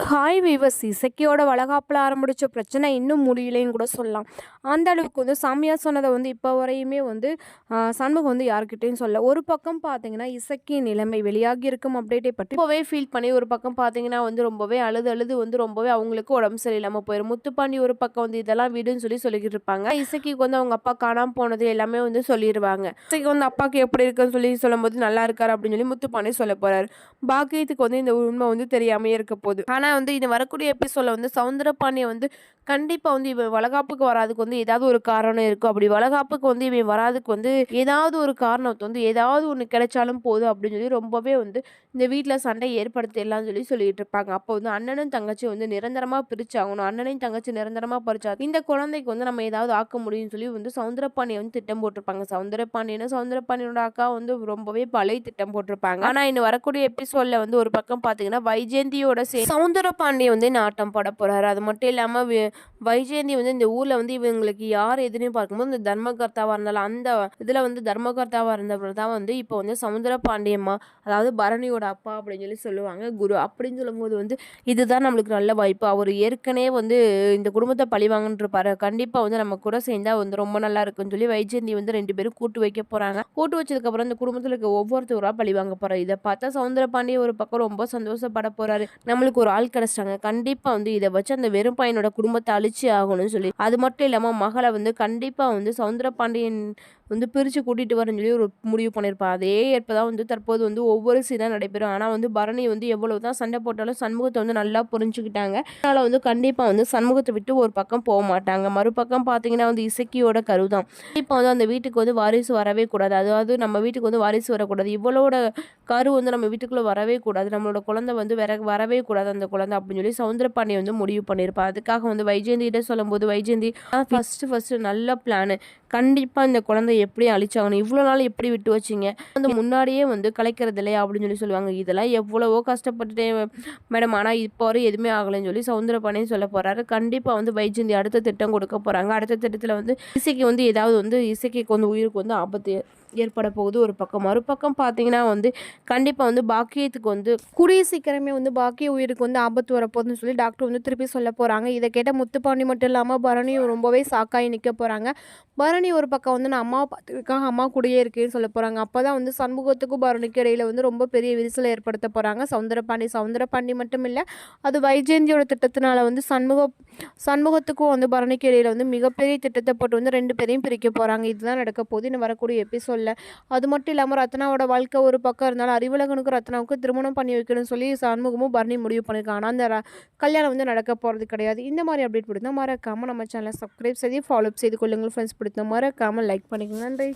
Hi viewers இசக்கியோட வளகாப்பில் ஆரம்பித்த பிரச்சனை இன்னும் முடியலைன்னு கூட சொல்லலாம். அந்த அளவுக்கு வந்து சாமியார் சொன்னதை வந்து இப்போ வரையுமே வந்து சண்முகம் வந்து யார்கிட்டயும் சொல்ல. ஒரு பக்கம் பார்த்தீங்கன்னா இசக்கியின் நிலைமை வெளியாகி இருக்கும் அப்டேட்டை பற்றி ரொம்பவே ஃபீல் பண்ணி ஒரு பக்கம் பார்த்தீங்கன்னா வந்து ரொம்பவே அழுது அழுது வந்து ரொம்பவே அவங்களுக்கு உடம்பு சரியில்லாமல் போயிடும் முத்துப்பாண்டி ஒரு பக்கம் வந்து இதெல்லாம் வீடுன்னு சொல்லி சொல்லிக்கிட்டு இருப்பாங்க. இசக்கிக்கு வந்து அவங்க அப்பா காணாமல் போனது எல்லாமே வந்து சொல்லிடுவாங்க இசைக்கு வந்து அப்பாவுக்கு எப்படி இருக்குன்னு சொல்லி சொல்லும்போது நல்லா இருக்காரு அப்படின்னு சொல்லி முத்துப்பாண்டி சொல்ல போகிறாரு பாக்கியத்துக்கு வந்து இந்த உண்மை வந்து தெரியாமையே இருக்க போகுது. ஆனால் வந்து இது வரக்கூடிய எபிசோடில் வந்து சவுந்தரபாண்டியை வந்து கண்டிப்பாக வந்து இவன் வளகாப்புக்கு வராதுக்கு வந்து ஏதாவது ஒரு காரணம் இருக்கும். அப்படி வளகாப்புக்கு வந்து இவன் வராதுக்கு வந்து ஏதாவது ஒரு காரணத்தை வந்து ஏதாவது ஒன்று கிடைச்சாலும் போதும் அப்படின்னு சொல்லி ரொம்பவே வந்து இந்த வீட்டில் சண்டை ஏற்படுத்திடலாம்னு சொல்லி சொல்லிட்டு இருப்பாங்க. அப்போ வந்து அண்ணனும் தங்கச்சி வந்து நிரந்தரமாக பிரிச்சாகணும். அண்ணனையும் தங்கச்சி நிரந்தரமாக பறிச்சா இந்த குழந்தைக்கு வந்து நம்ம ஏதாவது ஆக்க முடியும்னு சொல்லி வந்து சவுந்தரபாண்டியை வந்து திட்டம் போட்டிருப்பாங்க. சவுந்தரபாண்டியனும் சவுந்தரபாண்டியனோட அக்கா வந்து ரொம்பவே பழைய திட்டம் போட்டிருப்பாங்க. ஆனால் இன்னும் வரக்கூடிய எபிசோடில் வந்து ஒரு பக்கம் பார்த்தீங்கன்னா வைஜெயந்தியோட சே சவுந்தரபாண்டிய வந்து நாட்டம் போட போறாரு. அது மட்டும் இல்லாமல் வைஜெயந்தி வந்து இந்த ஊர்ல வந்து இவங்களுக்கு யார் எதுன்னு பார்க்கும்போது இந்த தர்மகர்த்தாவா இருந்தாலும் அந்த இதுல வந்து தர்மகர்த்தாவா இருந்தவர் தான் வந்து இப்போ வந்து சமுத்திர பாண்டியம்மா அதாவது பரணியோட அப்பா அப்படின்னு சொல்லி சொல்லுவாங்க. குரு அப்படின்னு சொல்லும்போது வந்து இதுதான் நம்மளுக்கு நல்ல வாய்ப்பு. அவர் ஏற்கனவே வந்து இந்த குடும்பத்தை பழிவாங்கன்னு இருப்பாரு கண்டிப்பா வந்து நம்ம கூட சேர்ந்தா வந்து ரொம்ப நல்லா இருக்குன்னு சொல்லி வைஜெயந்தி வந்து ரெண்டு பேரும் கூட்டு வைக்க போறாங்க. கூட்டு வச்சதுக்கு அப்புறம் இந்த குடும்பத்துல இருக்க ஒவ்வொருத்தவரா பழி வாங்க போறாரு. இதை பார்த்தா சவுந்தர பாண்டிய ஒரு பக்கம் ரொம்ப சந்தோஷப்பட போறாரு. நம்மளுக்கு ஒரு ஆள் கிடைச்சிட்டாங்க. கண்டிப்பா வந்து இதை வச்சு அந்த வெறும் பையனோட குடும்பத்தை அழிச்சு ஆகணும்னு சொல்லி. அது மட்டும் இல்லாம மகளை வந்து கண்டிப்பா வந்து சவுந்தர பாண்டியன் வந்து பிரித்து கூட்டிகிட்டு வரேன்னு சொல்லி ஒரு முடிவு பண்ணியிருப்பான் அதே ஏற்பதான் வந்து தற்போது வந்து ஒவ்வொரு சீனாக நடைபெறும். ஆனால் வந்து பரணி வந்து எவ்வளவு தான் சண்டை போட்டாலும் சண்முகத்தை வந்து நல்லா புரிஞ்சுக்கிட்டாங்க. அதனால் வந்து கண்டிப்பாக வந்து சண்முகத்தை விட்டு ஒரு பக்கம் போக மாட்டாங்க. மறுபக்கம் பார்த்தீங்கன்னா வந்து இசக்கியோட கரு தான் இப்போ வந்து அந்த வீட்டுக்கு வந்து வாரிசு வரவே கூடாது. அதாவது நம்ம வீட்டுக்கு வந்து வாரிசு வரக்கூடாது. இவளோட கரு வந்து நம்ம வீட்டுக்குள்ளே வரவே கூடாது. நம்மளோட குழந்தை வந்து வர வரவே கூடாது அந்த குழந்தை அப்படின்னு சொல்லி சவுந்தரபாண்டிய வந்து முடிவு பண்ணியிருப்பா அதுக்காக வந்து வைஜெயந்திகிட்ட சொல்லும்போது வைஜெயந்தி ஃபஸ்ட்டு ஃபஸ்ட்டு நல்ல பிளானு கண்டிப்பாக இந்த குழந்தை எப்படி அழிச்சாகணும் இவ்வளோ நாள் எப்படி விட்டு வச்சிங்க? வந்து முன்னாடியே வந்து கலைக்கிறது இல்லையா? அப்படின்னு சொல்லி சொல்லுவாங்க. இதெல்லாம் எவ்வளவோ கஷ்டப்பட்டுட்டேன் மேடம் ஆனால் இப்போ வரை எதுவுமே ஆகலைன்னு சொல்லி சவுந்தரபாண்டியன் சொல்ல போறாரு. கண்டிப்பாக வந்து வைஜெயந்தி அடுத்த திட்டம் கொடுக்க போகிறாங்க அடுத்த திட்டத்தில் வந்து இசைக்கு வந்து ஏதாவது வந்து இசைக்கு வந்து உயிருக்கு வந்து ஆபத்து ஏற்பட போகுது ஒரு பக்கம். மறுபக்கம் பார்த்தீங்கன்னா வந்து கண்டிப்பாக வந்து பாக்கியத்துக்கு வந்து கூடிய சீக்கிரமே வந்து பாக்கிய உயிருக்கு வந்து ஆபத்து வரப்போகுதுன்னு சொல்லி டாக்டர் வந்து திருப்பி சொல்ல போகிறாங்க இதை கேட்ட முத்துப்பாண்டி மட்டும் இல்லாமல் பரணியும் ரொம்பவே சாக்காகி நிற்க போகிறாங்க பரணி ஒரு பக்கம் வந்து நான் அம்மாவை பார்த்துருக்காங்க அம்மா கூடயே இருக்கேன்னு சொல்ல போகிறாங்க அப்போ தான் வந்து சண்முகத்துக்கும் பரணிக்கும் இடையில வந்து ரொம்ப பெரிய விரிசலை ஏற்படுத்த போகிறாங்க சவுந்தரபாண்டி சவுந்தரபாண்டி மட்டும் இல்லை அது வைஜெயந்தியோட திட்டத்தினால வந்து சண்முக சண்முகத்துக்கும் வந்து பரணிக்கு இடையில் வந்து மிகப்பெரிய திட்டத்தை போட்டு வந்து ரெண்டு பேரையும் பிரிக்க போகிறாங்க இதுதான் நடக்க போகுது. இன்னும் வரக்கூடிய எபிசோடில் அது மட்டும் இல்லாமல் ரத்னாவோட வாழ்க்கை ஒரு பக்கம் இருந்தாலும் அறிவலகனுக்கும் ரத்னாவுக்கும் திருமணம் பண்ணி வைக்கணும்னு சொல்லி சண்முகமும் பரணி முடிவு பண்ணியிருக்காங்க ஆனால் அந்த கல்யாணம் வந்து நடக்க போகிறது கிடையாது. இந்த மாதிரி அப்டேட் பிடித்தா மறக்காமல் நம்ம சேனலை சப்ஸ்கிரைப் செய்து ஃபாலோ அப் செய்து கொள்ளுங்கள் ஃப்ரெண்ட்ஸ் பிடித்த மறக்காமல் லைக் பண்ணிக்கோங்க. நன்றி.